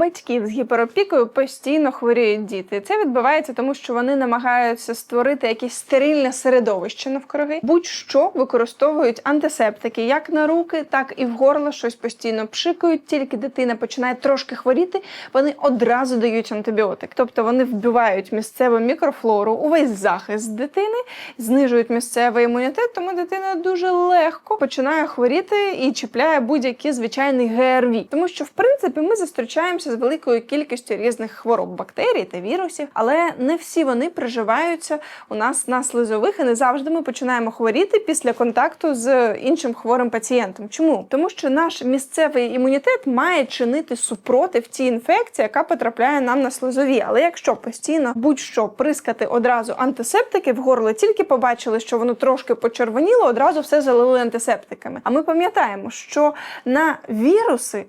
батьків з гіперопікою постійно хворіють діти. Це відбувається тому, що вони намагаються створити якесь стерильне середовище навкруги. Будь-що використовують антисептики як на руки, так і в горло щось постійно пшикають. Тільки дитина починає трошки хворіти, вони одразу дають антибіотик. Тобто вони вбивають місцеву мікрофлору, увесь захист дитини, знижують місцевий імунітет, тому дитина дуже легко починає хворіти і чіпляє будь-які звичайний ГРВІ. Тому що, в принципі, ми зустрічаємося з великою кількістю різних хвороб, бактерій та вірусів, але не всі вони приживаються у нас на слизових, і не завжди ми починаємо хворіти після контакту з іншим хворим пацієнтом. Чому? Тому що наш місцевий імунітет має чинити супротив цій інфекції, яка потрапляє нам на слизові. Але якщо постійно будь-що прискати одразу антисептики в горло, тільки побачили, що воно трошки почервоніло, одразу все залили антисептиками. А ми пам'ятаємо, що на віруси.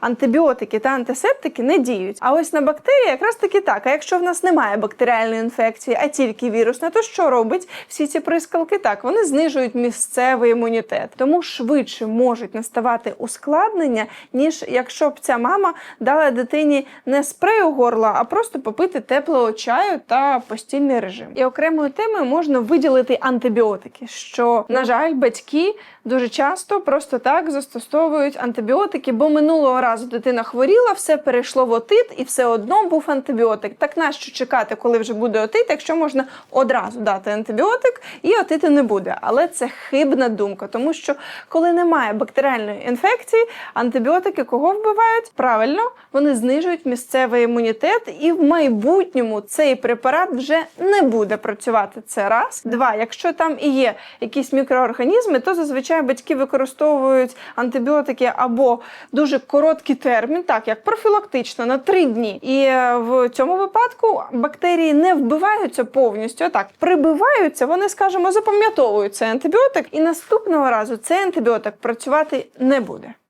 Антибіотики та антисептики не діють. А ось на бактерії якраз таки так. А якщо в нас немає бактеріальної інфекції, а тільки вірусна, то що робить всі ці прискалки? Так, вони знижують місцевий імунітет, тому швидше можуть наставати ускладнення, ніж якщо б ця мама дала дитині не спрей у горло, а просто попити теплого чаю та постільний режим. І окремою темою можна виділити антибіотики, що на жаль, батьки дуже часто просто так застосовують антибіотики, бо минулого разу дитина хворіла, все перейшло в отит, і все одно був антибіотик. Так нащо чекати, коли вже буде отит, якщо можна одразу дати антибіотик і отити не буде. Але це хибна думка, тому що коли немає бактеріальної інфекції, антибіотики кого вбивають? Правильно, вони знижують місцевий імунітет, і в майбутньому цей препарат вже не буде працювати. Це раз. Два, якщо там і є якісь мікроорганізми, то зазвичай батьки використовують антибіотики або дуже короткий термін, так як профілактично на три дні. І е, в цьому випадку бактерії не вбиваються повністю, а так прибиваються, вони, скажімо, запам'ятовують цей антибіотик, і наступного разу цей антибіотик працювати не буде.